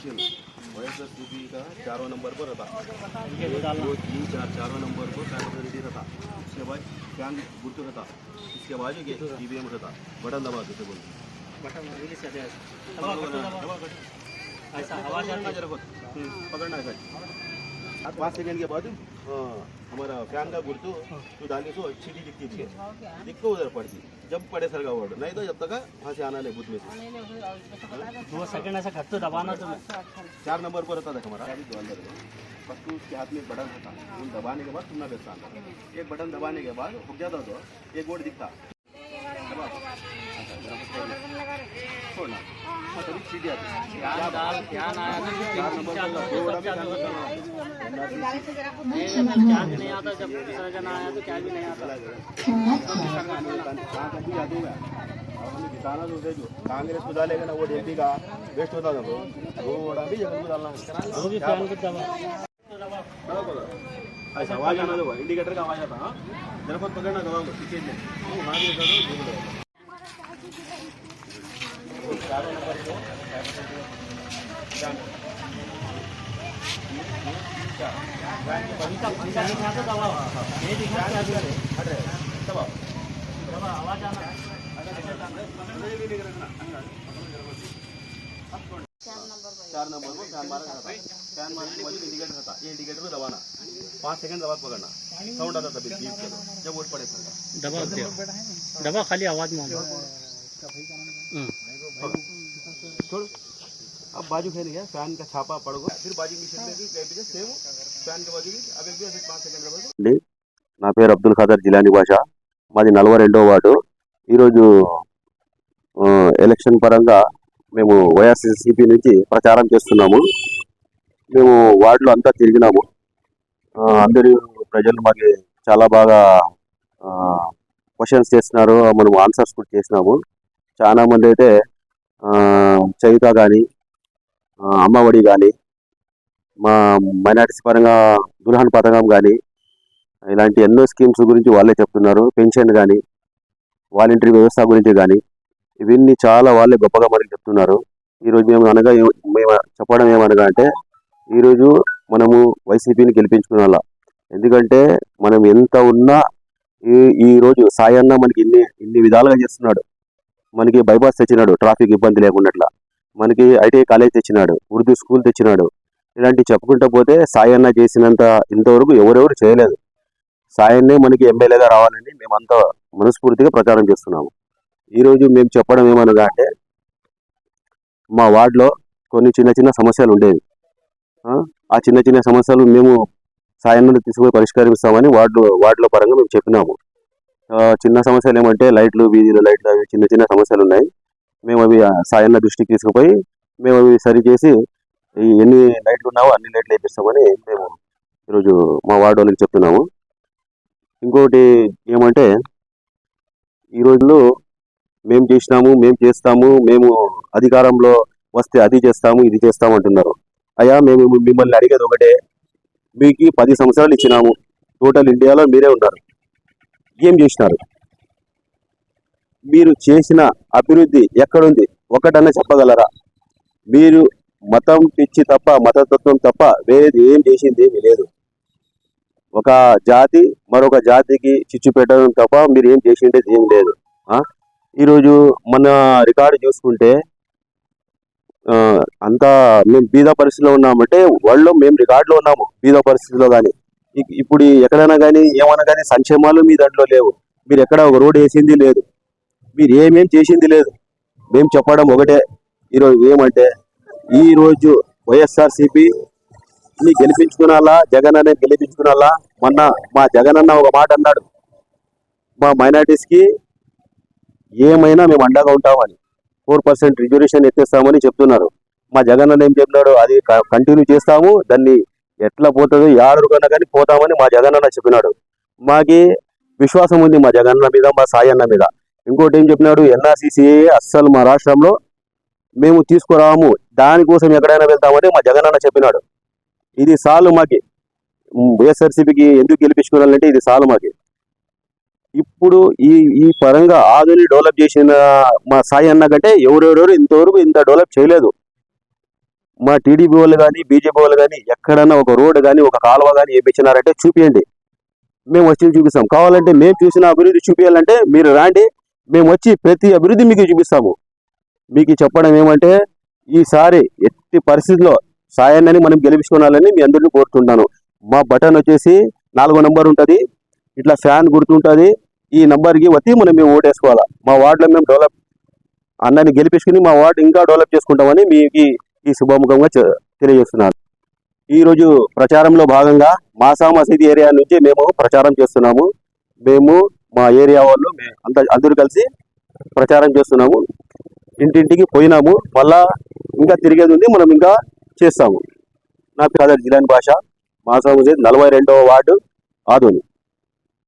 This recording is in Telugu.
स्टेशन वाई का चारों नंबर पर रहता। दो तीन चार चारों नंबर पर कैपेबिलिटी रहता। उसके बाद कैन गुट रहता। इसके बाद जो ई वी एम रहता। बटन दबा देते बोलते ऐसा हवा पकड़ना है पाँच सेकंड के बाद हाँ, हमारा फ़ैन का गुर्तु तो डालने से सीटी दिखती है इसके दिख उधर पड़ती जब पड़े सर का वर्ड नहीं तो जब तक वहाँ से आना नहीं बुथ में से। दो सेकंड ऐसा खट्टू दबाना तो चार नंबर पर रहता था हमारा। तो उसके हाथ में बटन रहता। उन दबाने के बाद सुनना बेचता एक बटन दबाने के बाद रुक जाता तो एक बोर्ड दिखता। अच्छा। छोड़ना। कांग्रेस को डालेगा ना वो डेल्टी का वेस्ट होता था वो भी जगह डालना आवाज़ आना इंडिकेटर का आवाज़ आता, है? जरा पकड़ना पीछे आना चार नंबर को फ़ैन मारा था फ़ैन मारने के इंडिकेटर था ये इंडिकेटर में दबाना पाँच सेकंड दबा के पकड़ना साउंड आता था बीच के जब वोट पड़े दबा दबा खाली आवाज़ में छोड़ अब बाजू खेल गया फैन का छापा पड़ोगा फिर बाजू मिशन में भी गए भी सेम फैन के बाजू भी अब एक भी ऐसे पाँच सेकंड रहा అండి నా పేరు అబ్దుల్ ఖాదర్ జిలాని భాష మాది నలభై రెండో వార్డు ఈరోజు ఆ, ఎలక్షన్ పరంగా మేము వైఎస్ఆర్సీపీ నుంచి ప్రచారం చేస్తున్నాము మేము వార్డులో అంతా తిరిగినాము ఆ, అందరూ ప్రజలు మాకు చాలా బాగా క్వశ్చన్స్ చేస్తున్నారు మనం ఆన్సర్స్ కూడా చేసినాము చాలా మంది అయితే చైతా కానీ అమ్మఒడి కానీ మా మైనార్టీస్ పరంగా దుల్హన్ పథకం కానీ ఇలాంటి ఎన్నో స్కీమ్స్ గురించి వాళ్ళే చెప్తున్నారు. పెన్షన్ కానీ వాలంటరీ వ్యవస్థ గురించి కానీ ఇవన్నీ చాలా వాళ్ళే గొప్పగా మనకి చెప్తున్నారు. ఈరోజు మేము అనగా మేము చెప్పడం ఏమనగా అంటే ఈరోజు మనము వైసీపీని గెలిపించుకునేలా. ఎందుకంటే మనం ఎంత ఉన్నా ఈ ఈరోజు సాయన్న మనకి ఇన్ని ఇన్ని విధాలుగా చేస్తున్నాడు. మనకి బైపాస్ తెచ్చినాడు ట్రాఫిక్ ఇబ్బంది లేకున్నట్ల. మనకి ఐటీఐ కాలేజ్ తెచ్చినాడు ఉర్దూ స్కూల్ తెచ్చినాడు. ఇలాంటి చెప్పుకుంటూ పోతే సాయన్న చేసినంత ఇంతవరకు ఎవరెవరు చేయలేదు. సాయన్నే మనకి ఎమ్మెల్యేగా రావాలని మేమంతా మనస్ఫూర్తిగా ప్రచారం చేస్తున్నాము. ఈరోజు మేము చెప్పడం ఏమనగా అంటే మా వార్డులో కొన్ని చిన్న చిన్న సమస్యలు ఉండేవి. ఆ, చిన్న చిన్న సమస్యలు మేము సాయన్నను తీసుకుపోయి పరిష్కరిస్తామని వార్డు వార్డులో పరంగా మేము చెప్పినాము. చిన్న సమస్యలు ఏమంటే లైట్లు వీధిలో లైట్లు అవి చిన్న చిన్న సమస్యలు ఉన్నాయి. మేము అవి సాయంల దృష్టికి తీసుకుపోయి మేము అవి సరిచేసి ఈ ఎన్ని లైట్లు ఉన్నావో అన్ని లైట్లు వేపిస్తామని మేము ఈరోజు మా వార్డు వాళ్ళకి చెప్తున్నాము. ఇంకోటి ఏమంటే ఈ రోజుల్లో మేము చేసినాము మేము చేస్తాము మేము అధికారంలో వస్తే అది చేస్తాము ఇది చేస్తాము అంటున్నారు. అయ్యా మేము మిమ్మల్ని అడిగేది ఒకటే మీకు పది సంవత్సరాలు ఇచ్చినాము. టోటల్ ఇండియాలో మీరే ఉన్నారు. ఏం చేసినారు? మీరు చేసిన అభివృద్ధి ఎక్కడుంది? ఒకటన్నా చెప్పగలరా? మీరు మతం పిచ్చి తప్ప మతతత్వం తప్ప వేరేది ఏం చేసింది ఏమీ లేదు. ఒక జాతి మరొక జాతికి చిచ్చు పెట్టడం తప్ప మీరు ఏం చేసిండేది ఏం లేదు. ఈరోజు మన రికార్డు చూసుకుంటే అంతా మేము బీద పరిస్థితిలో ఉన్నామంటే వరల్డ్లో మేము రికార్డులో ఉన్నాము బీద పరిస్థితిలో కానీ. ఇప్పుడు ఎక్కడైనా కానీ ఏమైనా కానీ సంక్షేమాలు మీ దాంట్లో లేవు. మీరు ఎక్కడ ఒక రోడ్ వేసింది లేదు. మీరు ఏమేం చేసింది లేదు. మేము చెప్పడం ఒకటే. ఈరోజు ఏమంటే ఈరోజు వైఎస్ఆర్సిపి ని గెలిపించుకునాలా జగన్ అనే గెలిపించుకునాలా మొన్న మా జగన్ అన్న ఒక మాట అన్నాడు. మా మైనార్టీస్కి ఏమైనా మేము అండగా ఉంటామని ఫోర్ పర్సెంట్ రిజర్వేషన్ ఎత్తేస్తామని చెప్తున్నారు. మా జగన్ అన్న ఏం చెప్పినాడు? అది కంటిన్యూ చేస్తాము. దాన్ని ఎట్లా పోతుందో యాడరుకన్నా కానీ పోతామని మా జగన్ చెప్పినాడు. మాకి విశ్వాసం ఉంది మా జగన్న మీద మా సాయి అన్న మీద. ఇంకోటి ఏం చెప్పినాడు? ఎన్ఆర్సీసీ అస్సలు మా రాష్ట్రంలో మేము తీసుకురాము. దానికోసం ఎక్కడైనా వెళ్తామని మా జగన్ చెప్పినాడు. ఇది సాలు మాకి. వైఎస్ఆర్సీపీకి ఎందుకు గెలిపించుకోవాలంటే ఇది సాలు మాకి. ఇప్పుడు ఈ ఈ పరంగా ఆధుని డెవలప్ చేసిన మా సాయి అన్న కంటే ఎవరెవరెవరు ఇంతవరకు ఇంత డెవలప్ చేయలేదు. మా టీడీపీ వాళ్ళు కానీ బీజేపీ వాళ్ళు కానీ ఎక్కడన్నా ఒక రోడ్డు కానీ ఒక కాలువ కానీ వేయించినారంటే చూపియండి. మేము వచ్చి చూపిస్తాం. కావాలంటే మేము చూసిన అభివృద్ధి చూపించాలంటే మీరు రాండి. మేము వచ్చి ప్రతి అభివృద్ధి మీకు చూపిస్తాము. మీకు చెప్పడం ఏమంటే ఈసారి ఎట్టి పరిస్థితిలో సాయాన్ని మనం గెలిపించుకోవాలని మీ అందరినీ కోరుతున్నాను మా బటన్ వచ్చేసి నాలుగో నెంబర్ ఉంటుంది. ఇట్లా ఫ్యాన్ గుర్తుంటుంది. ఈ నెంబర్కి వచ్చి మనం మేము ఓటేసుకోవాలా. మా వార్డులో మేము డెవలప్ అన్నని గెలిపించుకుని మా వార్డు ఇంకా డెవలప్ చేసుకుంటామని మీకు ఈ శుభముఖంగా తెలియజేస్తున్నాను. ఈరోజు ప్రచారంలో భాగంగా మాసా మసీద్ ఏరియా నుంచి మేము ప్రచారం చేస్తున్నాము. మేము మా ఏరియా వాళ్ళు అంత అందరూ కలిసి ప్రచారం చేస్తున్నాము. ఇంటింటికి పోయినాము. మళ్ళా ఇంకా తిరిగేది ఉంది. మనం ఇంకా చేస్తాము. నా పేరు జిలాన్ భాష. మాసా మసీద్ నలభై రెండవ వార్డు ఆదోని.